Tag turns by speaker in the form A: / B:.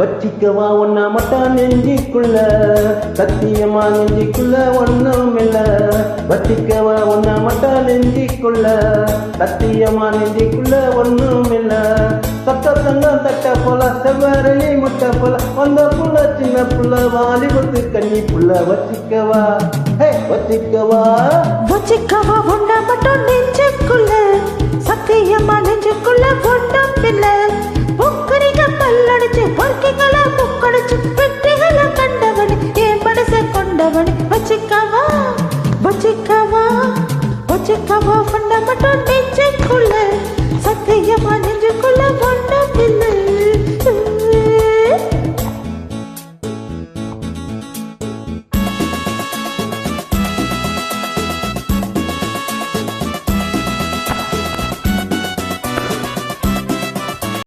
A: வச்சிக்கவா ஒன்னா மட்டும் நெஞ்சிக்குள்ள? சத்தியமா நெஞ்சிக்குள்ள ஒன்றும் இல்ல. வச்சிக்கவா ஒன்னா மட்டும் நெஞ்சிக்குள்ள? சத்தியமா நெஞ்சிக்குள்ள ஒன்றும் இல்ல. சத்த தங்கம் தட்ட போல செவ்வரளி முட்டை போல வந்த புள்ள சின்ன புள்ள வாலிபத்து கண்ணி புள்ள வச்சிக்கவா? ஹே வச்சிக்கவா?
B: வச்சிக்கவா ஒன்னா மட்டும் நெஞ்சுக்குள்ள? சத்தியமா நெஞ்சுக்குள்ள ஒன்றும் இல்லை. கண்டவனு ஏன் மனச கொண்டவனு வச்சுக்கவா வச்சுக்கவா வச்சுக்கவா ஃபண்டமெண்டோ நெஞ்சக்குள்ள சத்தியமான